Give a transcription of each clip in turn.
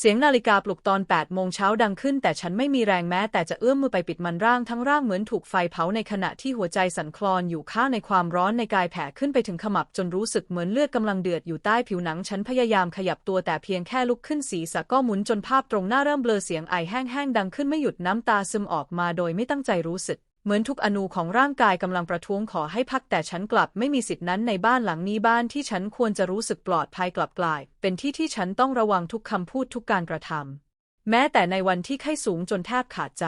เสียงนาฬิกาปลุกตอน8โมงเช้าดังขึ้น แต่ฉันไม่มีแรงแม้แต่จะเอื้อมมือไปปิดมันร่างทั้งร่างเหมือนถูกไฟเผาในขณะที่หัวใจสั่นคลอนอยู่ข้างในความร้อนในกายแผ่ขึ้นไปถึงขมับจนรู้สึกเหมือนเลือดกำลังเดือดอยู่ใต้ผิวหนัง ฉันพยายามขยับตัวแต่เพียงแค่ลุกขึ้นศีรษะก็หมุนจนภาพตรงหน้าเริ่มเบลอเสียงไอแห้งๆดังขึ้นไม่หยุดน้ำตาซึมออกมาโดยไม่ตั้งใจรู้สึก เหมือนทุกอนูของร่างกายกำลังประท้วงขอให้พักแต่ฉันกลับไม่มีสิทธินั้นในบ้านหลังนี้บ้านที่ฉันควรจะรู้สึกปลอดภัยกลับกลาย เป็นที่ที่ฉันต้องระวังทุกคำพูดทุกการกระทำแม้แต่ในวันที่ไข้สูงจนแทบขาดใจ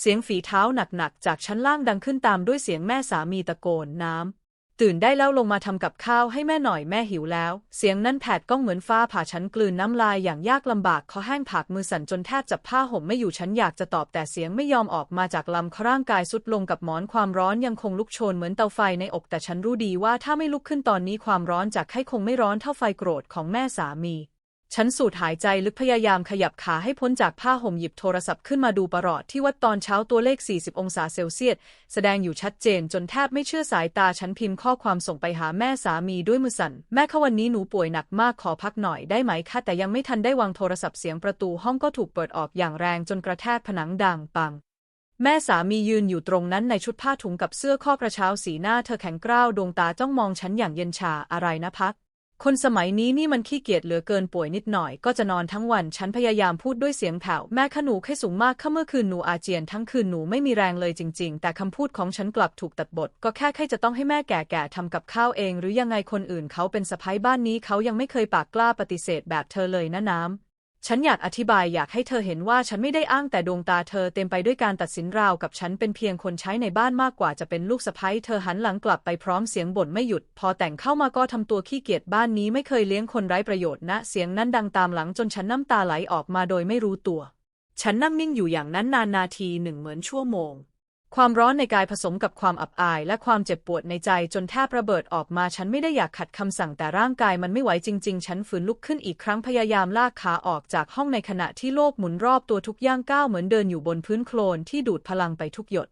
เสียงฝีเท้าหนักๆจากชั้นล่างดังขึ้นตามด้วยเสียงแม่สามีตะโกนน้ำ ตื่นได้แล้วลงมาทำกับข้าวให้แม่หน่อยแม่หิวแล้ว เสียงนั้นแผดก้องเหมือนฟ้าผ่าฉันกลืนน้ำลายอย่างยากลำบากคอแห้งผากมือสั่นจนแทบจับผ้าห่มไม่อยู่ฉันอยากจะตอบแต่เสียงไม่ยอมออกมาจากลำคร่างกายสุดลงกับหมอนความร้อนยังคงลุกโชนเหมือนเตาไฟในอกแต่ฉันรู้ดีว่าถ้าไม่ลุกขึ้นตอนนี้ความร้อนจากไข้คงไม่ร้อนเท่าไฟโกรธของแม่สามี ฉันสูดหายใจลึกพยายามขยับขาให้พ้นจากผ้าห่มหยิบโทรศัพท์ขึ้นมาดูประหลอดที่วัดตอนเช้าตัวเลข 40 องศาเซลเซียส แสดงอยู่ชัดเจนจนแทบไม่เชื่อสายตาฉันพิมพ์ข้อความส่งไปหาแม่สามีด้วยมือสั่น แม่คะวันนี้หนูป่วยหนักมากขอพักหน่อยได้ไหมคะแต่ยังไม่ทันได้วางโทรศัพท์เสียงประตูห้องก็ถูกเปิดออกอย่างแรงจนกระแทกผนังดังปังแม่สามียืนอยู่ตรงนั้นในชุดผ้าถุงกับเสื้อข้อกระเช้าสีหน้าเธอแข็งกร้าวดวงตาจ้องมองฉันอย่างเย็นชาอะไรนะพัก คนสมัยนี้นี่มันขี้เกียจเหลือเกินป่วยนิดหน่อยก็จะนอนทั้งวัน ฉันพยายามพูดด้วยเสียงแผ่วแม่ขนูแค่สูงมากข้าเมื่อคืนหนูอาเจียนทั้งคืนหนูไม่มีแรงเลยจริง ๆ แต่คำพูดของฉันกลับถูกตัดบท ก็แค่แค่จะต้องให้แม่แก่ๆทำกับข้าวเอง หรือยังไงคนอื่นเขาเป็นสะพ้ายบ้านนี้เขายังไม่เคยปากกล้าปฏิเสธแบบเธอเลยนะน้ำ ฉันอยากอธิบายอยากให้เธอเห็นว่าฉันไม่ได้อ้างแต่ดวงตาเธอเต็มไปด้วยการตัดสินราวกับฉันเป็นเพียงคนใช้ในบ้านมากกว่าจะเป็นลูกสะใภ้เธอหันหลังกลับไปพร้อมเสียงบ่นไม่หยุด พอแต่งเข้ามาก็ทำตัวขี้เกียจบ้านนี้ไม่เคยเลี้ยงคนไร้ประโยชน์นะ เสียงนั้นดังตามหลังจนฉันน้ำตาไหลออกมาโดยไม่รู้ตัว ฉันนั่งนิ่งอยู่อย่างนั้นนานนาทีหนึ่งเหมือนชั่วโมง ความร้อนในกายผสมกับความอับอายและความเจ็บปวดในใจจนแทบระเบิดออกมาฉันไม่ได้อยากขัดคำสั่งแต่ร่างกายมันไม่ไหวจริง ๆ ฉันฝืนลุกขึ้นอีกครั้งพยายามลากขาออกจากห้องในขณะที่โลกหมุนรอบตัวทุกย่างก้าวเหมือนเดินอยู่บนพื้นโคลนที่ดูดพลังไปทุกหยด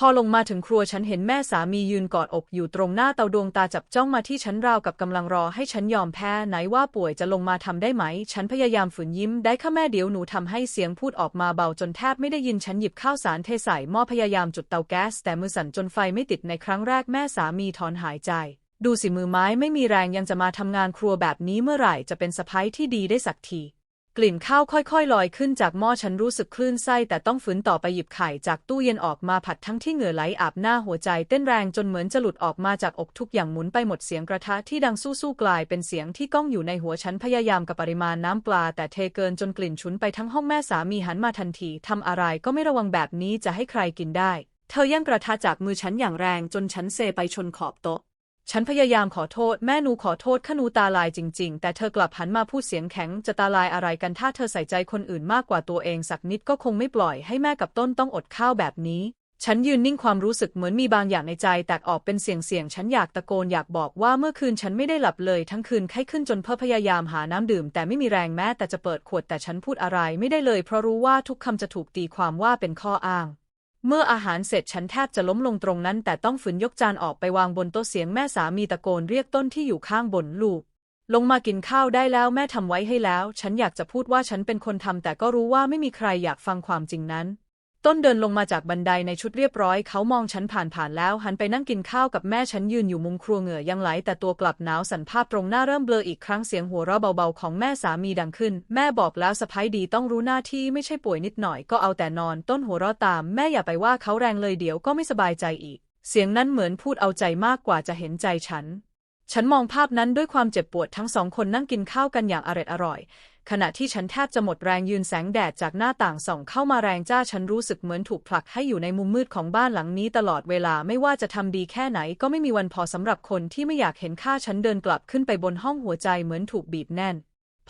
พอลงมาถึงครัวฉันเห็นแม่สามียืนกอดอกอยู่ตรงหน้าเตาดวงตาจับจ้องมาที่ฉันราวกับกำลังรอให้ฉันยอมแพ้ไหนว่าป่วยจะลงมาทำได้ไหม ฉันพยายามฝืนยิ้มได้ค่ะแม่เดี๋ยวหนูทำให้เสียงพูดออกมาเบาจนแทบไม่ได้ยินฉันหยิบข้าวสารเทใส่หม้อพยายามจุดเตาแก๊ส แต่มือสั่นจนไฟไม่ติดในครั้งแรกแม่สามีถอนหายใจ ดูสิมือไม้ไม่มีแรงยังจะมาทำงานครัวแบบนี้เมื่อไหร่จะเป็นสะพ้ยที่ดีได้สักที กลิ่นข้าวค่อยๆ ลอยขึ้นจากหม้อฉันรู้สึกคลื่นไส้แต่ต้องฝืนต่อไปหยิบไข่จากตู้เย็นออกมาผัดทั้งที่เหงื่อไหลอาบหน้าหัวใจเต้นแรงจนเหมือนจะหลุดออกมาจากอกทุกอย่างหมุนไปหมดเสียงกระทะที่ดังสู้ๆกลายเป็นเสียงที่ก้องอยู่ในหัวฉันพยายามกับปริมาณน้ำปลา แต่เทเกินจนกลิ่นฉุนไปทั้งห้องแม่สามีหันมาทันทีทำอะไรก็ไม่ระวังแบบนี้จะให้ใครกินได้ เธอย่างกระทะจากมือฉันอย่างแรงจนฉันเซไปชนขอบโต๊ะ ฉันพยายามขอโทษแม่หนูขอโทษขนูตาลายจริง ๆ แต่เธอกลับหันมาพูดเสียงแข็งจะตาลายอะไรกันถ้าเธอใส่ใจคนอื่นมากกว่าตัวเองสักนิดก็คงไม่ปล่อยให้แม่กับต้นต้องอดข้าวแบบนี้ ฉันยืนนิ่งความรู้สึกเหมือนมีบางอย่างในใจ แตกออกเป็นเสียงเสียงฉันอยากตะโกนอยากบอกว่าเมื่อคืนฉันไม่ได้หลับเลยทั้งคืนไข้ขึ้นจนเพ่อพยายามหาน้ำดื่ม แต่ไม่มีแรงแม้แต่จะเปิดขวดแต่ฉันพูดอะไรไม่ได้เลย เพราะรู้ว่าทุกคำจะถูกตีความว่าเป็นข้ออ้าง เมื่ออาหารเสร็จฉันแทบจะล้มลงตรงนั้น แต่ต้องฝืนยกจานออกไปวางบนโต๊ะเสียงแม่สามีตะโกนเรียกต้นที่อยู่ข้างบนลูก ลงมากินข้าวได้แล้วแม่ทำไว้ให้แล้ว ฉันอยากจะพูดว่าฉันเป็นคนทำแต่ก็รู้ว่าไม่มีใครอยากฟังความจริงนั้น ต้นเดินลงมาจากบันไดในชุดเรียบร้อย เขามองฉันผ่านๆแล้ว หันไปนั่งกินข้าวกับแม่ฉันยืนอยู่มุมครัวเหงื่อยังไหล แต่ตัวกลับหนาวสั่นภาพตรงหน้าเริ่มเบลออีกครั้งเสียงหัวเราะเบาๆของแม่สามีดังขึ้น แม่บอกแล้วสะพ้ยดีต้องรู้หน้าที่ไม่ใช่ป่วยนิดหน่อยก็เอาแต่นอน ต้นหัวเราะตาม แม่อย่าไปว่าเขาแรงเลยเดี๋ยวก็ไม่สบายใจอีก เสียงนั้นเหมือนพูดเอาใจมากกว่าจะเห็นใจฉัน ฉันมองภาพนั้นด้วยความเจ็บปวดทั้งสองคนนั่งกินข้าวกันอย่างอร็ดอร่อย ขณะที่ฉันแทบจะหมดแรงยืนแสงแดดจากหน้าต่างส่องเข้ามาแรงจ้าฉันรู้สึกเหมือนถูกผลักให้อยู่ในมุมมืดของบ้านหลังนี้ตลอดเวลาไม่ว่าจะทำดีแค่ไหนก็ไม่มีวันพอสำหรับคนที่ไม่อยากเห็นค่าฉันเดินกลับขึ้นไปบนห้องหัวใจเหมือนถูกบีบแน่น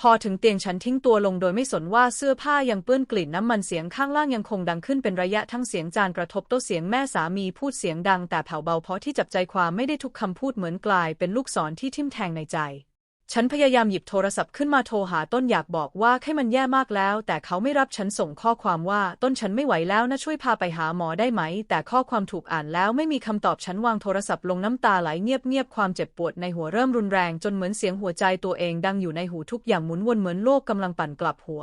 พอถึงเตียงฉันทิ้งตัวลงโดยไม่สนว่าเสื้อผ้ายังเปื้อนกลิ่นน้ำมันเสียงข้างล่างยังคงดังขึ้นเป็นระยะทั้งเสียงจานกระทบโต๊ะเสียงแม่สามีพูดเสียงดังแต่แผ่วเบาเพราะที่จับใจความไม่ได้ทุกคำพูดเหมือนกลายเป็นลูกศรที่ทิ่มแทงในใจ ฉันพยายามหยิบโทรศัพท์ขึ้นมาโทรหาต้นอยากบอกว่าแค่มันแย่มากแล้ว แต่เขาไม่รับฉันส่งข้อความว่าต้นฉันไม่ไหวแล้วนะช่วยพาไปหาหมอได้ไหม แต่ข้อความถูกอ่านแล้วไม่มีคำตอบฉันวางโทรศัพท์ลงน้ำตาไหลเงียบๆความเจ็บปวดในหัวเริ่มรุนแรงจนเหมือนเสียงหัวใจตัวเองดังอยู่ในหูทุกอย่างหมุนวนเหมือนโลกกำลังปั่นกลับหัว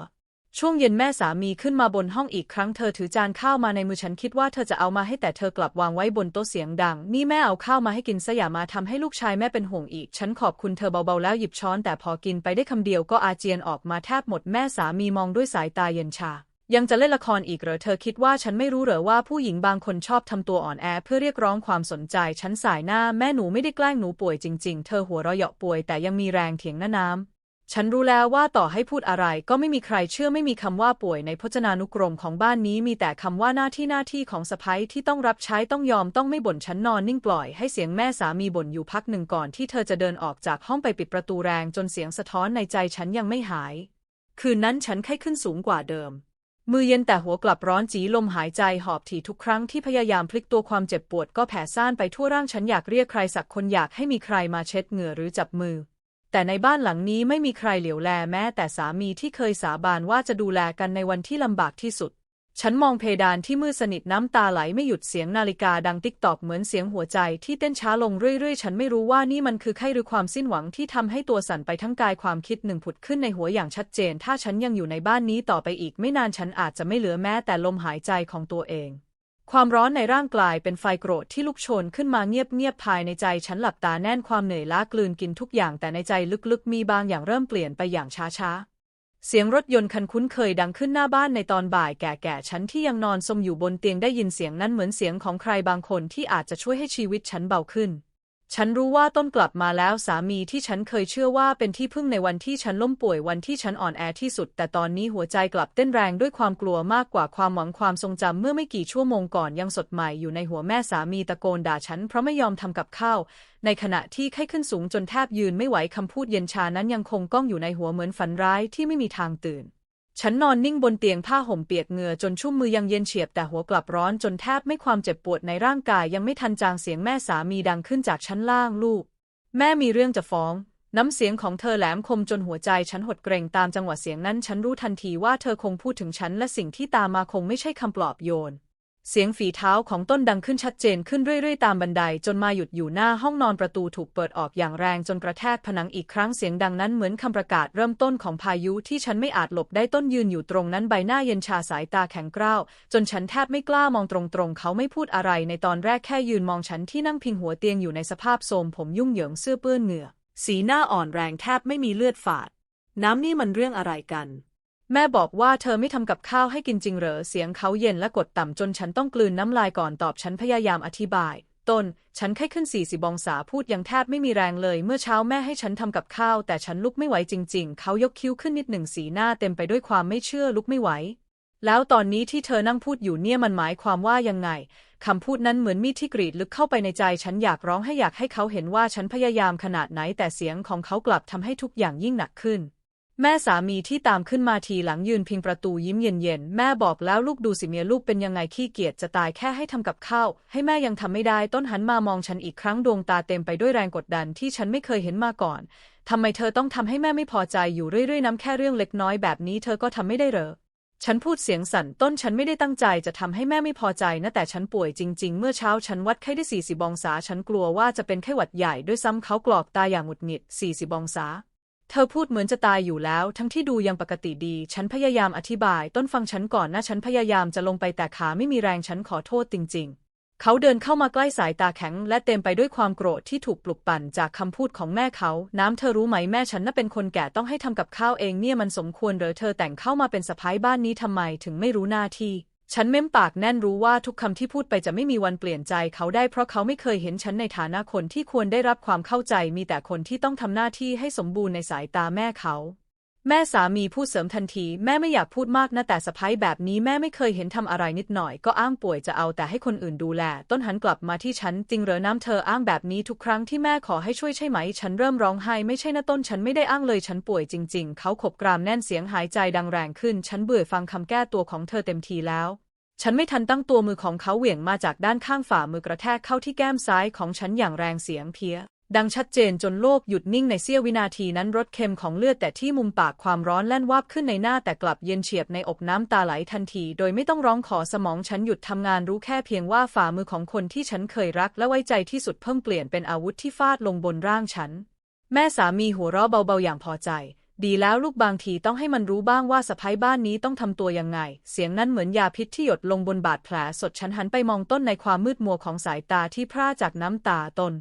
ช่วงเย็นแม่สามีขึ้นมาบนห้องอีกครั้งเธอถือจานข้าวมาในมือฉันคิดว่าเธอจะเอามาให้แต่เธอกลับวางไว้บนโต๊ะเสียงดัง นี่แม่เอาข้าวมาให้กินซะอย่ามาทำให้ลูกชายแม่เป็นห่วงอีก ฉันขอบคุณเธอเบาๆแล้วหยิบช้อนแต่พอกินไปได้คำเดียวก็อาเจียนออกมาแทบหมดแม่สามีมองด้วยสายตาเย็นชา ยังจะเล่นละครอีกเหรอเธอคิดว่าฉันไม่รู้เหรอว่าผู้หญิงบางคนชอบทำตัวอ่อนแอเพื่อเรียกร้องความสนใจ ฉันสายหน้าแม่หนูไม่ได้แกล้งหนูป่วยจริง ๆ เธอหัวเราะเยาะป่วยแต่ยังมีแรงเถียงหน้าน้ำ ฉันรู้แล้วว่าต่อให้พูดอะไรก็ไม่มีใครเชื่อไม่มีคำว่าป่วยในพจนานุกรมของบ้านนี้มีแต่คำว่าหน้าที่หน้าที่ของสะพ้ยที่ต้องรับใช้ต้องยอมต้องไม่บ่นฉันนอนนิ่งปล่อยให้เสียงแม่สามีบ่นอยู่พักหนึ่งก่อนที่เธอจะเดินออกจากห้องไปปิดประตูแรงจนเสียงสะท้อนในใจฉันยังไม่หาย คืนนั้นฉันไข้ขึ้นสูงกว่าเดิม มือเย็นแต่หัวกลับร้อนจีลมหายใจหอบถี่ทุกครั้งที่พยายามพลิกตัวความเจ็บปวดก็แผ่ซ่านไปทั่วร่างฉันอยากเรียกใครสักคนอยากให้มีใครมาเช็ดเหงื่อหรือจับมือ แต่ในบ้านหลังนี้ไม่มีใครเหลียวแลแม้แต่สามีที่เคยสาบานว่าจะดูแลกันในวันที่ลำบากที่สุด ฉันมองเพดานที่มืดสนิทน้ำตาไหลไม่หยุดเสียงนาฬิกาดังติ๊กตอกเหมือนเสียงหัวใจที่เต้นช้าลงเรื่อยๆ ฉันไม่รู้ว่านี่มันคือไข้หรือความสิ้นหวังที่ทำให้ตัวสั่นไปทั้งกายความคิดหนึ่งผุดขึ้นในหัวอย่างชัดเจน ถ้าฉันยังอยู่ในบ้านนี้ต่อไปอีกไม่นานฉันอาจจะไม่เหลือแม้แต่ลมหายใจของตัวเอง ความร้อนในร่างกายเป็นไฟโกรธที่ลุกโชนขึ้นมาเงียบๆภายในใจฉันหลับตาแน่นความเหนื่อยล้ากลืนกินทุกอย่างแต่ในใจลึกๆ มีบางอย่างเริ่มเปลี่ยนไปอย่างช้าๆเสียงรถยนต์คันคุ้นเคยดังขึ้นหน้าบ้านในตอนบ่ายแก่ๆฉันที่ยังนอนสมอยู่บนเตียงได้ยินเสียงนั้นเหมือนเสียงของใครบางคนที่อาจจะช่วยให้ชีวิตฉันเบาขึ้น ฉันรู้ว่าต้นกลับมาแล้วสามีที่ฉันเคยเชื่อว่าเป็นที่พึ่งในวันที่ฉันล้มป่วยวันที่ฉันอ่อนแอที่สุด แต่ตอนนี้หัวใจกลับเต้นแรงด้วยความกลัวมากกว่าความหวังความทรงจำเมื่อไม่กี่ชั่วโมงก่อนยังสดใหม่อยู่ในหัวแม่สามีตะโกนด่าฉันเพราะไม่ยอมทำกับข้าว ในขณะที่ไข้ขึ้นสูงจนแทบยืนไม่ไหวคำพูดเย็นชานั้นยังคงก้องอยู่ในหัวเหมือนฝันร้ายที่ไม่มีทางตื่น ฉันนอนนิ่งบนเตียงผ้าห่มเปียกเหงื่อจนชุ่มมือยังเย็นเฉียบแต่หัวกลับร้อนจนแทบไม่ความเจ็บปวดในร่างกายยังไม่ทันจางเสียงแม่สามีดังขึ้นจากชั้นล่างลูก แม่มีเรื่องจะฟ้อง น้ำเสียงของเธอแหลมคมจนหัวใจฉันหดเกรงตามจังหวะเสียงนั้น ฉันรู้ทันทีว่าเธอคงพูดถึงฉันและสิ่งที่ตามมาคงไม่ใช่คำปลอบโยน เสียงฝีเท้าของต้นดังขึ้นชัดเจนขึ้นเรื่อยๆ ตามบันไดจนมาหยุดอยู่หน้าห้องนอนประตูถูกเปิดออกอย่างแรงจนกระแทกผนังอีกครั้งเสียงดังนั้นเหมือนคำประกาศเริ่มต้นของพายุที่ฉันไม่อาจหลบได้ต้นยืนอยู่ตรงนั้นใบหน้าเย็นชาสายตาแข็งกร้าว จนฉันแทบไม่กล้ามองตรงๆ เขาไม่พูดอะไรในตอนแรกแค่ยืนมองฉันที่นั่งพิงหัวเตียงอยู่ในสภาพโทรมผมยุ่งเหยิงเสื้อเปื้อนเหงื่อสีหน้าอ่อนแรงแทบไม่มีเลือดฝาด น้ำนี่มันเรื่องอะไรกัน แม่บอกว่าเธอไม่ทำกับข้าวให้กินจริงเหรอ เสียงเขาเย็นและกดต่ำจนฉันต้องกลืนน้ำลายก่อนตอบฉันพยายามอธิบายต้นฉันไข้ขึ้นสี่สิบองศาพูดยังแทบไม่มีแรงเลย เมื่อเช้าแม่ให้ฉันทำกับข้าว แต่ฉันลุกไม่ไหวจริง ๆ เขายกคิ้วขึ้นนิดหนึ่งสีหน้าเต็มไปด้วยความไม่เชื่อลุกไม่ไหว แล้วตอนนี้ที่เธอนั่งพูดอยู่เนี่ยมันหมายความว่ายังไงคำพูดนั้นเหมือนมีดที่กรีดลึกเข้าไปในใจ ฉันอยากร้องให้อยากให้เขาเห็นว่าฉันพยายามขนาดไหน แต่เสียงของเขากลับทำให้ทุกอย่างยิ่งหนักขึ้น แม่สามีที่ตามขึ้นมาทีหลังยืนพิงประตูยิ้มเย็นๆ แม่บอกแล้วลูกดูสิเมียลูกเป็นยังไงขี้เกียจจะตายแค่ให้ทำกับข้าว ให้แม่ยังทำไม่ได้ต้นหันมามองฉันอีกครั้งดวงตาเต็มไปด้วยแรงกดดันที่ฉันไม่เคยเห็นมาก่อนทำไมเธอต้องทำให้แม่ไม่พอใจอยู่เรื่อยๆน้ำแค่เรื่องเล็กน้อยแบบนี้เธอก็ทำไม่ได้เหรอฉันพูดเสียงสั่นต้นฉันไม่ได้ตั้งใจจะทำให้แม่ไม่พอใจนะแต่ฉันป่วยจริง ๆ เมื่อเช้าฉันวัดไข้ได้ 40 องศา ฉันกลัวว่าจะเป็นไข้หวัดใหญ่ด้วยซ้ำเขากรอกตาอย่างหงุดหงิด 40 องศา เธอพูดเหมือนจะตายอยู่แล้ว ทั้งที่ดูยังปกติดี ฉันพยายามอธิบาย ต้นฟังฉันก่อนนะฉันพยายามจะลงไปแต่ขาไม่มีแรงฉันขอโทษจริง ๆเขาเดินเข้ามาใกล้สายตาแข็ง และเต็มไปด้วยความโกรธที่ถูกปลุกปั่นจากคำพูดของแม่เขา น้ำเธอรู้ไหมแม่ฉันน่ะเป็นคนแก่ต้องให้ทำกับข้าวเองเนี่ยมันสมควรหรือเธอแต่งเข้ามาเป็นสะพ้ายบ้านนี้ทำไมถึงไม่รู้หน้าที่ ฉันเม้มปากแน่นรู้ว่าทุกคำที่พูดไปจะไม่มีวันเปลี่ยนใจเขาได้เพราะเขาไม่เคยเห็นฉันในฐานะคนที่ควรได้รับความเข้าใจมีแต่คนที่ต้องทำหน้าที่ให้สมบูรณ์ในสายตาแม่เขา แม่สามีพูดเสริมทันที แม่ไม่อยากพูดมากนะแต่สะพ้ายแบบนี้แม่ไม่เคยเห็นทำอะไรนิดหน่อย ก็อ้างป่วยจะเอาแต่ให้คนอื่นดูแล ต้นหันกลับมาที่ฉัน จริงเหรอน้ำเธออ้างแบบนี้ทุกครั้งที่แม่ขอให้ช่วยใช่ไหม ฉันเริ่มร้องไห้ไม่ใช่นะต้นฉันไม่ได้อ้างเลยฉันป่วยจริง ๆ เขาขบกรามแน่นเสียงหายใจดังแรงขึ้น ฉันเบื่อฟังคำแก้ตัวของเธอเต็มทีแล้วฉันไม่ทันตั้งตัวมือของเขาเหวี่ยงมาจากด้านข้างฝ่ามือกระแทกเข้าที่แก้มซ้ายของฉันอย่างแรงเสียงเพี้ย ดังชัดเจนจนโลกหยุดนิ่งในเสี้ยววินาทีนั้นรสเค็มของเลือดแต่ที่มุมปากความร้อนแล่นวาบขึ้นในหน้าแต่กลับเย็นเฉียบในอกน้ำตาไหลทันที โดยไม่ต้องร้องขอสมองฉันหยุดทำงานรู้แค่เพียงว่าฝ่ามือของคนที่ฉันเคยรักและไว้ใจที่สุดเพิ่มเปลี่ยนเป็นอาวุธที่ฟาดลงบนร่างฉัน แม่สามีหัวเราะเบาๆอย่างพอใจ ดีแล้วลูกบางทีต้องให้มันรู้บ้างว่าสะพ้ายบ้านนี้ต้องทำตัวยังไง เสียงนั้นเหมือนยาพิษที่หยดลงบนบาดแผลสดฉันหันไปมองต้นในความมืดมัวของสายตาที่พร่าจากน้ำตาตน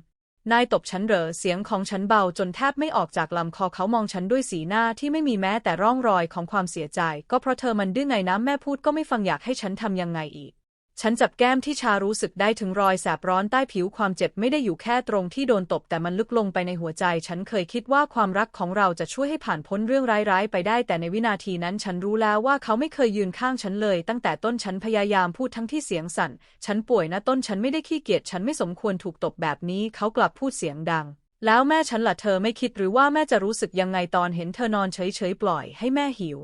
นายตบฉันเหรอเสียงของฉันเบาจนแทบไม่ออกจากลำคอเขามองฉันด้วยสีหน้าที่ไม่มีแม้แต่ร่องรอยของความเสียใจ ก็เพราะเธอมันดื้อไงนะแม่พูดก็ไม่ฟังอยากให้ฉันทำยังไงอีก ฉันจับแก้มที่ชารู้สึกได้ถึงรอยแสบร้อนใต้ผิวความเจ็บไม่ได้อยู่แค่ตรงที่โดนตบแต่มันลึกลงไปในหัวใจ ฉันเคยคิดว่าความรักของเราจะช่วยให้ผ่านพ้นเรื่องร้ายๆ ไปได้แต่ในวินาทีนั้น ฉันรู้แล้วว่าเขาไม่เคยยืนข้างฉันเลย ตั้งแต่ต้นฉันพยายามพูดทั้งที่เสียงสั่น ฉันป่วยนะต้นฉันไม่ได้ขี้เกียจฉันไม่สมควรถูกตบแบบนี้ เขากลับพูดเสียงดังแล้วแม่ฉันล่ะเธอไม่คิดหรือว่าแม่จะรู้สึกยังไงตอนเห็นเธอนอนเฉยๆปล่อยให้แม่หิว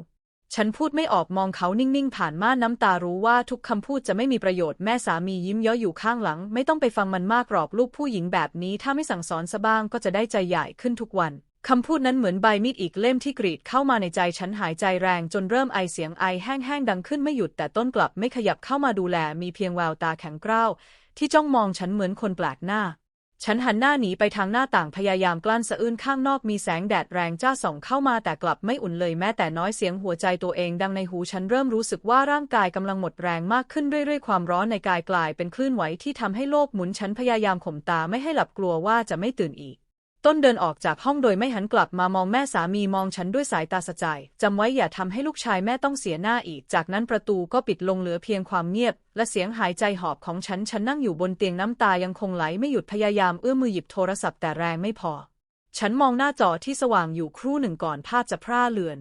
ฉันพูดไม่ออกมองเขานิ่งๆ ผ่านม่านน้ำตารู้ว่าทุกคำพูดจะไม่มีประโยชน์แม่สามียิ้มเย้ออยู่ข้างหลัง ไม่ต้องไปฟังมันมากหรอกลูกผู้หญิงแบบนี้ ถ้าไม่สั่งสอนซะบ้างก็จะได้ใจใหญ่ขึ้นทุกวันคำพูดนั้นเหมือนใบมีดอีกเล่มที่กรีดเข้ามาในใจฉันหายใจแรงจนเริ่มไอเสียงไอแห้งๆดังขึ้นไม่หยุดแต่ต้นกลับไม่ขยับเข้ามาดูแลมีเพียงแววตาแข็งกร้าวที่จ้องมองฉันเหมือนคนแปลกหน้า ฉันหันหน้าหนีไปทางหน้าต่างพยายามกลั้นสะอื้นข้างนอกมีแสงแดดแรงจ้าส่องเข้ามาแต่กลับไม่อุ่นเลยแม้แต่น้อยเสียงหัวใจตัวเองดังในหูฉันเริ่มรู้สึกว่าร่างกายกำลังหมดแรงมากขึ้นเรื่อยๆ ความร้อนในกายกลายเป็นคลื่นไหวที่ทำให้โลกหมุนฉันพยายามข่มตาไม่ให้หลับกลัวว่าจะไม่ตื่นอีก ต้นเดินออกจากห้องโดยไม่หันกลับมามองแม่สามีมองฉันด้วยสายตาสะใจจำไว้อย่าทำให้ลูกชายแม่ต้องเสียหน้าอีก จากนั้นประตูก็ปิดลงเหลือเพียงความเงียบ และเสียงหายใจหอบของฉัน ฉันนั่งอยู่บนเตียงน้ำตายังคงไหลไม่หยุดพยายามเอื้อมมือหยิบโทรศัพท์แต่แรงไม่พอ ฉันมองหน้าจอที่สว่างอยู่ครู่หนึ่งก่อนภาพจะพร่าเลือน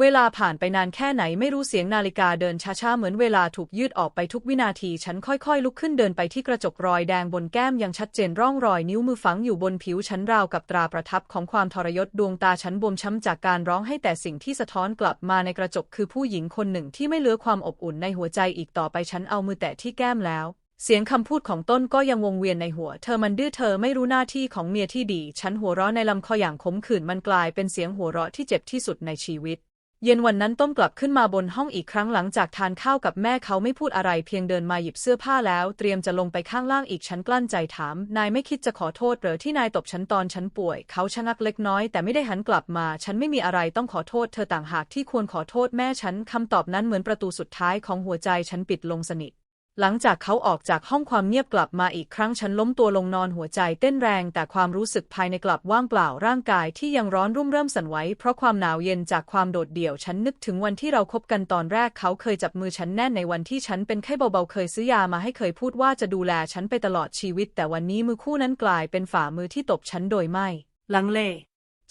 เวลาผ่านไปนานแค่ไหนไม่รู้เสียงนาฬิกาเดินช้าๆ เหมือนเวลาถูกยืดออกไปทุกวินาที ฉันค่อยๆ ลุกขึ้นเดินไปที่กระจกรอยแดงบนแก้มยังชัดเจนร่องรอยนิ้วมือฝังอยู่บนผิวฉันราวกับตราประทับของความทรยศดวงตาฉันบวมช้ำจากการร้องให้แต่สิ่งที่สะท้อนกลับมาในกระจกคือผู้หญิงคนหนึ่งที่ไม่เหลือความอบอุ่นในหัวใจอีกต่อไปฉันเอามือแตะที่แก้มแล้วเสียงคำพูดของต้นก็ยังวงเวียนในหัว เธอมันดื้อเธอไม่รู้หน้าที่ของเมียที่ดี ฉันหัวเราะในลำคออย่างขมขื่นมันกลายเป็นเสียงหัวเราะที่เจ็บที่สุดในชีวิต เย็นวันนั้นต้มกลับขึ้นมาบนห้องอีกครั้งหลังจากทานข้าวกับแม่เขาไม่พูดอะไรเพียงเดินมาหยิบเสื้อผ้าแล้ว เตรียมจะลงไปข้างล่างอีกฉันกลั้นใจถาม นายไม่คิดจะขอโทษหรือที่นายตบฉันตอนฉันป่วย เขาชะงักเล็กน้อยแต่ไม่ได้หันกลับมา ฉันไม่มีอะไรต้องขอโทษเธอต่างหากที่ควรขอโทษแม่ฉันคำตอบนั้นเหมือนประตูสุดท้ายของหัวใจฉันปิดลงสนิท หลังจากเขาออกจากห้องความเงียบกลับมาอีกครั้งฉันล้มตัวลงนอนหัวใจเต้นแรงแต่ความรู้สึกภายในกลับว่างเปล่าร่างกายที่ยังร้อนรุ่มเริ่มสั่นไหวเพราะความหนาวเย็นจากความโดดเดี่ยวฉันนึกถึงวันที่เราคบกันตอนแรกเขาเคยจับมือฉันแน่นในวันที่ฉันเป็นไข้เบาๆเคยซื้อยามาให้เคยพูดว่าจะดูแลฉันไปตลอดชีวิต แต่วันนี้มือคู่นั้นกลายเป็นฝ่ามือที่ตบฉันโดยไม่ลังเล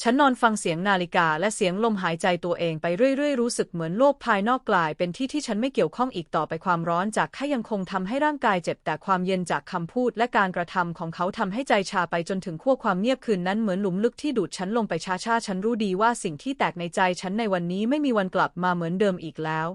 ฉันนอนฟังเสียงนาฬิกาและเสียงลมหายใจตัวเองไปเรื่อยๆ รู้สึกเหมือนโลกภายนอกกลาย เป็นที่ที่ฉันไม่เกี่ยวข้องอีกต่อไปความร้อนจากข้ยังคงทำให้ร่างกายเจ็บแต่ความเย็นจากคำพูดและการกระทำของเขาทำให้ใจชาไปจนถึงขั้วความเงียบคืนนั้นเหมือนหลุมลึกที่ดูดฉันลงไปช้าๆ ฉันรู้ดีว่าสิ่งที่แตกในใจฉันในวันนี้ไม่มีวันกลับมาเหมือนเดิมอีกแล้ว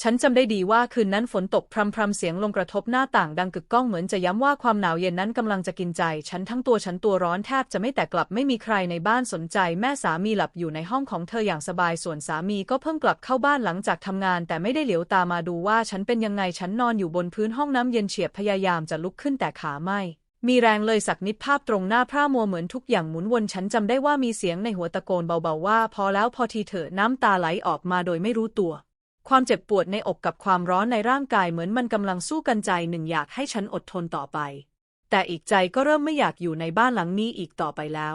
ฉันจำได้ดีว่าคืนนั้นฝนตกพรำๆเสียงลมกระทบหน้าต่างดังกึกก้องเหมือนจะย้ำว่าความหนาวเย็นนั้นกำลังจะกินใจ ฉันทั้งตัวฉันตัวร้อนแทบจะไม่แต่กลับไม่มีใครในบ้านสนใจ แม่สามีหลับอยู่ในห้องของเธออย่างสบายส่วนสามีก็เพิ่งกลับเข้าบ้านหลังจากทำงาน แต่ไม่ได้เหลียวตามาดูว่าฉันเป็นยังไงฉันนอนอยู่บนพื้นห้องน้ำเย็นเฉียบพยายามจะลุกขึ้นแต่ขาไม่มีแรงเลยสักนิดภาพตรงหน้าพร่ามัวเหมือนทุกอย่างหมุนวนฉันจำได้ว่ามีเสียงในหัวตะโกนเบาๆว่า พอแล้วพอทีเถอะน้ำตาไหลออกมาโดยไม่รู้ตัว ความเจ็บปวดในอกกับความร้อนในร่างกายเหมือนมันกำลังสู้กันใจหนึ่งอยากให้ฉันอดทนต่อไป แต่อีกใจก็เริ่มไม่อยากอยู่ในบ้านหลังนี้อีกต่อไปแล้ว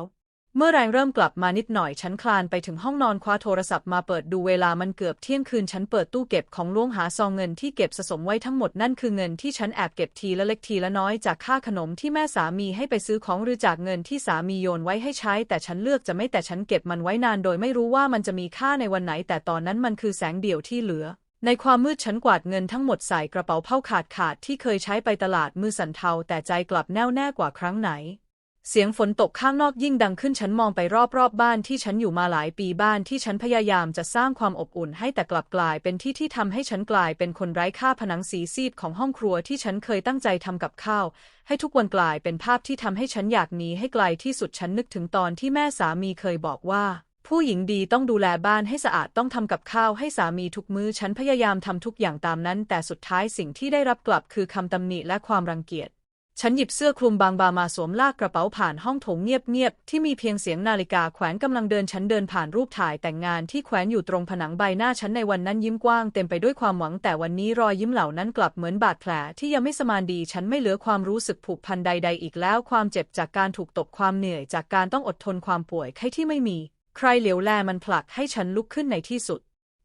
เมื่อแรงเริ่มกลับมานิดหน่อยฉันคลานไปถึงห้องนอนคว้าโทรศัพท์มาเปิดดูเวลามันเกือบเที่ยงคืนฉันเปิดตู้เก็บของล้วงหาซองเงินที่เก็บสะสมไว้ทั้งหมดนั่นคือเงินที่ฉันแอบเก็บทีละเล็กทีละน้อยจากค่าขนมที่แม่สามีให้ไปซื้อของหรือจากเงินที่สามีโยนไว้ให้ใช้ แต่ฉันเลือกจะไม่แต่ฉันเก็บมันไว้นานโดยไม่รู้ว่ามันจะมีค่าในวันไหน แต่ตอนนั้นมันคือแสงเดี่ยวที่เหลือในความมืดฉันกวาดเงินทั้งหมดใส่กระเป๋าเผ้าขาดขาดที่เคยใช้ไปตลาดมือสั่นเทาแต่ใจกลับแน่วแน่กว่าครั้งไหน เสียงฝนตกข้างนอกยิ่งดังขึ้นฉันมองไปรอบๆบบ้านที่ฉันอยู่มาหลายปีบ้านที่ฉันพยายามจะสร้างความอบอุ่นให้แต่กลับกลายเป็นที่ที่ทำให้ฉันกลายเป็นคนไร้ค่าผนังสีซีดของห้องครัวที่ฉันเคยตั้งใจทำกับข้าว ให้ทุกวันกลายเป็นภาพที่ทำให้ฉันอยากหนีให้ไกลที่สุดฉันนึกถึงตอนที่แม่สามีเคยบอกว่าผู้หญิงดีต้องดูแลบ้านให้สะอาดต้องทำกับข้าวให้สามีทุกมือ้อฉันพยายามทำทุกอย่างตามนั้น แต่สุดท้ายสิ่งที่ได้รับกลับคือคำตำหนิและความรังเกียจ ฉันหยิบเสื้อคลุมบางบามาสวมลากกระเป๋าผ่านห้องโถงเงียบๆ ที่มีเพียงเสียงนาฬิกาแขวนกำลังเดินฉันเดินผ่านรูปถ่ายแต่งงานที่แขวนอยู่ตรงผนังใบหน้าฉันในวันนั้นยิ้มกว้างเต็มไปด้วยความหวังแต่วันนี้รอยยิ้มเหล่านั้นกลับเหมือนบาดแผลที่ยังไม่สมานดีฉันไม่เหลือความรู้สึกผูกพันใด ๆ อีกแล้ว ความเจ็บจากการถูกตบความเหนื่อยจากการต้องอดทนความป่วยไข้ที่ไม่มี ใครเหลียวแลมันผลักให้ฉันลุกขึ้นในที่สุด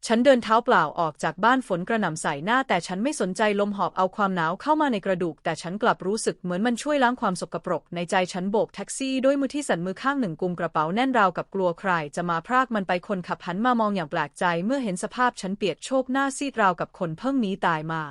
ฉันเดินเท้าเปล่าออกจากบ้านฝนกระหน่ำใส่หน้า แต่ฉันไม่สนใจลมหอบเอาความหนาวเข้ามาในกระดูก แต่ฉันกลับรู้สึกเหมือนมันช่วยล้างความสกปรก ในใจฉันโบกแท็กซี่ด้วยมือที่สั่นมือข้างหนึ่งกุมกระเป๋าแน่นราวกับกลัวใคร จะมาพรากมันไปคนขับหันมามองอย่างแปลกใจ เมื่อเห็นสภาพฉันเปียกโชกหน้าซีดราวกับคนเพิ่งหนีตายมา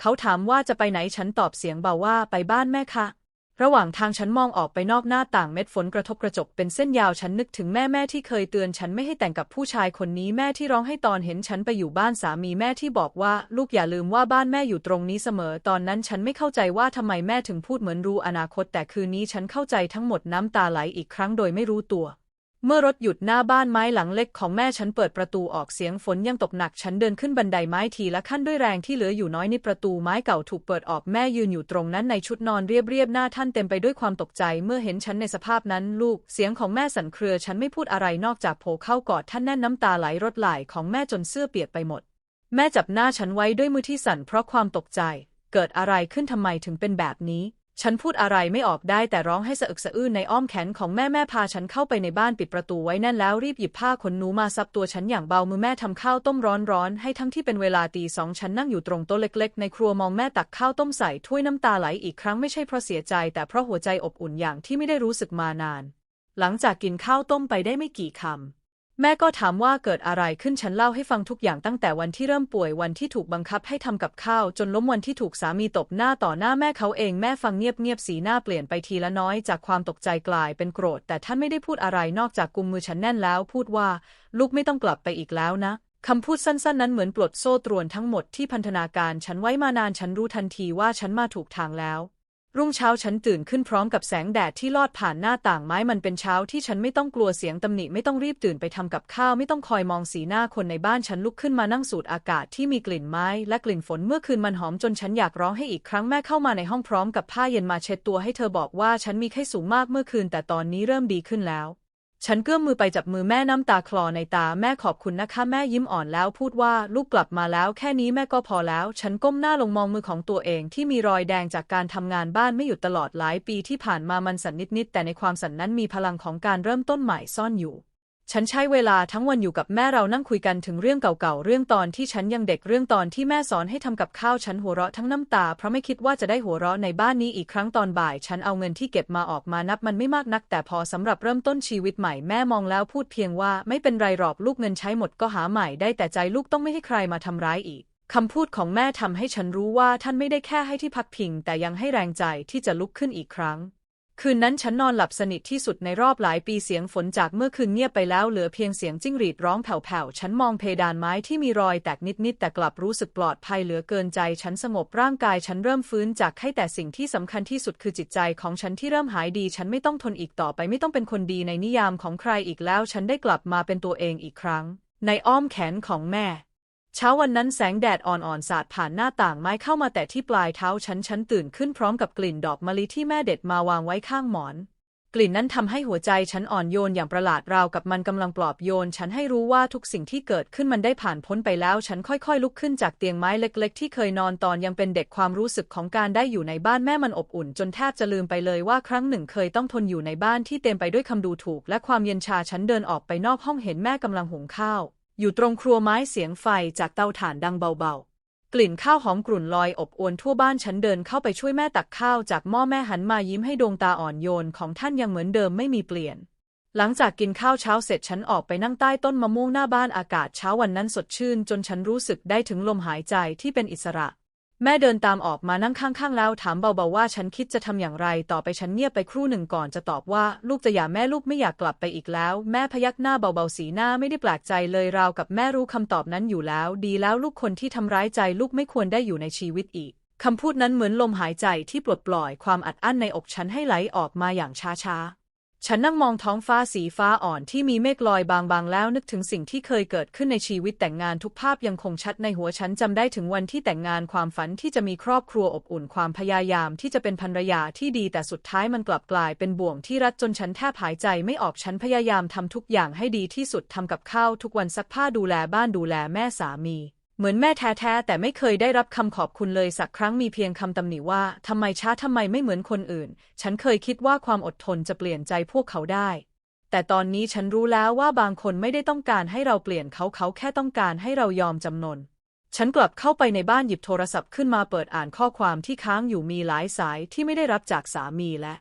เขาถามว่าจะไปไหนฉันตอบเสียงเบาว่าไปบ้านแม่ค่ะ ระหว่างทางฉันมองออกไปนอกหน้าต่างเม็ดฝนกระทบกระจกเป็นเส้นยาวฉันนึกถึงแม่แม่ที่เคยเตือนฉันไม่ให้แต่งกับผู้ชายคนนี้แม่ที่ร้องให้ตอนเห็นฉันไปอยู่บ้านสามีแม่ที่บอกว่าลูกอย่าลืมว่าบ้านแม่อยู่ตรงนี้เสมอ ตอนนั้นฉันไม่เข้าใจว่าทำไมแม่ถึงพูดเหมือนรู้อนาคต แต่คืนนี้ฉันเข้าใจทั้งหมดน้ำตาไหลอีกครั้งโดยไม่รู้ตัว เมื่อรถหยุดหน้าบ้านไม้หลังเล็กของแม่ฉันเปิดประตูออกเสียงฝนยังตกหนักฉันเดินขึ้นบันไดไม้ทีละขั้นด้วยแรงที่เหลืออยู่น้อยในประตูไม้เก่าถูกเปิดออกแม่ยืนอยู่ตรงนั้นในชุดนอนเรียบๆหน้าท่านเต็มไปด้วยความตกใจเมื่อเห็นฉันในสภาพนั้นลูกเสียงของแม่สั่นเครือฉันไม่พูดอะไรนอกจากโผล่เข้ากอดท่านแน่นน้ำตาไหลรดไหลของแม่จนเสื้อเปียกไปหมด แม่จับหน้าฉันไว้ด้วยมือที่สั่นเพราะความตกใจ เกิดอะไรขึ้นทำไมถึงเป็นแบบนี้ ฉันพูดอะไรไม่ออกได้แต่ร้องให้สะอึกสะอื้นในอ้อมแขนของแม่แม่พาฉันเข้าไปในบ้านปิดประตูไว้แน่นแล้วรีบหยิบผ้าขนหนูมาซับตัวฉันอย่างเบามือแม่ทำข้าวต้มร้อนๆให้ทั้งที่เป็นเวลาตีสองฉันนั่งอยู่ตรงโต๊ะเล็กๆ ในครัวมองแม่ตักข้าวต้มใส่ถ้วยน้ำตาไหลอีกครั้งไม่ใช่เพราะเสียใจ แต่เพราะหัวใจอบอุ่นอย่างที่ไม่ได้รู้สึกมานาน หลังจากกินข้าวต้มไปได้ไม่กี่คำ แม่ก็ถามว่าเกิดอะไรขึ้นฉันเล่าให้ฟังทุกอย่างตั้งแต่วันที่เริ่มป่วยวันที่ถูกบังคับให้ทำกับข้าว จนล้มวันที่ถูกสามีตบหน้าต่อหน้าแม่เขาเองแม่ฟังเงียบๆสีหน้าเปลี่ยนไปทีละน้อยจากความตกใจกลายเป็นโกรธ แต่ท่านไม่ได้พูดอะไรนอกจากกุมมือฉันแน่นแล้ว พูดว่าลูกไม่ต้องกลับไปอีกแล้วนะคำพูดสั้นๆ นั้นเหมือนปลดโซ่ตรวนทั้งหมดที่พันธนาการฉันไว้มานานฉันรู้ทันทีว่าฉันมาถูกทางแล้ว รุ่งเช้าฉันตื่นขึ้นพร้อมกับแสงแดดที่ลอดผ่านหน้าต่างไม้มันเป็นเช้าที่ฉันไม่ต้องกลัวเสียงตำหนิไม่ต้องรีบตื่นไปทำกับข้าวไม่ต้องคอยมองสีหน้าคนในบ้านฉันลุกขึ้นมานั่งสูดอากาศที่มีกลิ่นไม้และกลิ่นฝนเมื่อคืนมันหอมจนฉันอยากร้องให้อีกครั้งแม่เข้ามาในห้องพร้อมกับผ้าเย็นมาเช็ดตัวให้เธอบอกว่าฉันมีไข้สูงมากเมื่อคืนแต่ตอนนี้เริ่มดีขึ้นแล้ว ฉันเกื้อมมือไปจับมือแม่น้ำตาคลอในตาแม่ขอบคุณนะคะแม่ยิ้มอ่อนแล้วพูดว่าลูกกลับมาแล้วแค่นี้แม่ก็พอแล้ว ฉันก้มหน้าลงมองมือของตัวเองที่มีรอยแดงจากการทำงานบ้านไม่หยุดตลอดหลายปีที่ผ่านมามันสั่นนิดๆแต่ในความสั่นนั้นมีพลังของการเริ่มต้นใหม่ซ่อนอยู่ ฉันใช้เวลาทั้งวันอยู่กับแม่เรานั่งคุยกันถึงเรื่องเก่าๆ เรื่องตอนที่ฉันยังเด็กเรื่องตอนที่แม่สอนให้ทำกับข้าวฉันหัวเราะทั้งน้ำตา เพราะไม่คิดว่าจะได้หัวเราะในบ้านนี้อีกครั้งตอนบ่าย ฉันเอาเงินที่เก็บมาออกมานับมันไม่มากนัก แต่พอสำหรับเริ่มต้นชีวิตใหม่แม่มองแล้วพูดเพียงว่าไม่เป็นไรหรอกลูกเงินใช้หมดก็หาใหม่ได้แต่ใจลูกต้องไม่ให้ใครมาทำร้ายอีกคำพูดของแม่ทำให้ฉันรู้ว่าท่านไม่ได้แค่ให้ที่พักพิง แต่ยังให้แรงใจที่จะลุกขึ้นอีกครั้ง คืนนั้นฉันนอนหลับสนิทที่สุดในรอบหลายปีเสียงฝนจากเมื่อคืนเงียบไปแล้วเหลือเพียงเสียงจิ้งหรีดร้องแผ่วๆ ฉันมองเพดานไม้ที่มีรอยแตกนิดๆ แต่กลับรู้สึกปลอดภัยเหลือเกินใจฉันสงบร่างกายฉันเริ่มฟื้นจากไข้แต่สิ่งที่สำคัญที่สุดคือจิตใจของฉันที่เริ่มหายดี ฉันไม่ต้องทนอีกต่อไปไม่ต้องเป็นคนดีในนิยามของใครอีกแล้ว ฉันได้กลับมาเป็นตัวเองอีกครั้ง ในอ้อมแขนของแม่ เช้าวันนั้นแสงแดดอ่อนๆสาดผ่านหน้าต่างไม้เข้ามาแต่ที่ปลายเท้าฉันฉันตื่นขึ้นพร้อมกับกลิ่นดอกมะลิที่แม่เด็ดมาวางไว้ข้างหมอน กลิ่นนั้นทำให้หัวใจฉันอ่อนโยนอย่างประหลาดราวกับมันกำลังปลอบโยน ฉันให้รู้ว่าทุกสิ่งที่เกิดขึ้นมันได้ผ่านพ้นไปแล้ว ฉันค่อยๆ ลุกขึ้นจากเตียงไม้เล็ก ๆ ที่เคยนอนตอนยังเป็นเด็กความรู้สึกของการได้อยู่ในบ้านแม่มันอบอุ่น จนแทบจะลืมไปเลยว่าครั้งหนึ่งเคยต้องทนอยู่ในบ้านที่เต็มไปด้วยคำดูถูก และความเย็นชาฉันเดินออกไปนอกห้องเห็นแม่กำลังหุงข้าว อยู่ตรงครัวไม้เสียงไฟจากเตาถ่านดังเบาๆ กลิ่นข้าวหอมกลุ่นลอยอบอวลทั่วบ้านฉันเดินเข้าไปช่วยแม่ตักข้าวจากหม้อแม่หันมายิ้มให้ดวงตาอ่อนโยนของท่านยังเหมือนเดิมไม่มีเปลี่ยน หลังจากกินข้าวเช้าเสร็จฉันออกไปนั่งใต้ต้นมะม่วงหน้าบ้านอากาศเช้าวันนั้นสดชื่น จนฉันรู้สึกได้ถึงลมหายใจที่เป็นอิสระ แม่เดินตามออกมานั่งข้างๆแล้วถามเบาๆว่าฉันคิดจะทำอย่างไร ต่อไปฉันเงียบไปครู่หนึ่งก่อนจะตอบว่า ลูกจะหย่าแม่ลูกไม่อยากกลับไปอีกแล้ว แม่พยักหน้าเบาๆสีหน้าไม่ได้แปลกใจเลยราวกับแม่รู้คำตอบนั้นอยู่แล้ว ดีแล้วลูกคนที่ทำร้ายใจลูกไม่ควรได้อยู่ในชีวิตอีกคำพูดนั้นเหมือนลมหายใจที่ปลดปล่อยความอัดอั้นในอกฉันให้ไหลออกมาอย่างช้าๆ ฉันนั่งมองท้องฟ้าสีฟ้าอ่อนที่มีเมฆลอยบางๆ แล้วนึกถึงสิ่งที่เคยเกิดขึ้นในชีวิตแต่งงานทุกภาพยังคงชัดในหัวฉันจำได้ถึงวันที่แต่งงานความฝันที่จะมีครอบครัวอบอุ่นความพยายามที่จะเป็นภรรยาที่ดีแต่สุดท้ายมันกลับกลายเป็นบ่วงที่รัดจนฉันแทบหายใจไม่ออกฉันพยายามทำทุกอย่างให้ดีที่สุดทำกับข้าวทุกวันซักผ้าดูแลบ้านดูแลแม่สามี เหมือนแม่แท้ๆแต่ไม่เคยได้รับคำขอบคุณเลยสักครั้งมีเพียงคำตำหนิว่าทำไมช้าทำไมไม่เหมือนคนอื่น ฉันเคยคิดว่าความอดทนจะเปลี่ยนใจพวกเขาได้ แต่ตอนนี้ฉันรู้แล้วว่าบางคนไม่ได้ต้องการให้เราเปลี่ยนเขาเขาแค่ต้องการให้เรายอมจำนน ฉันกลับเข้าไปในบ้านหยิบโทรศัพท์ขึ้นมาเปิดอ่านข้อความที่ค้างอยู่มีหลายสายที่ไม่ได้รับจากสามีและ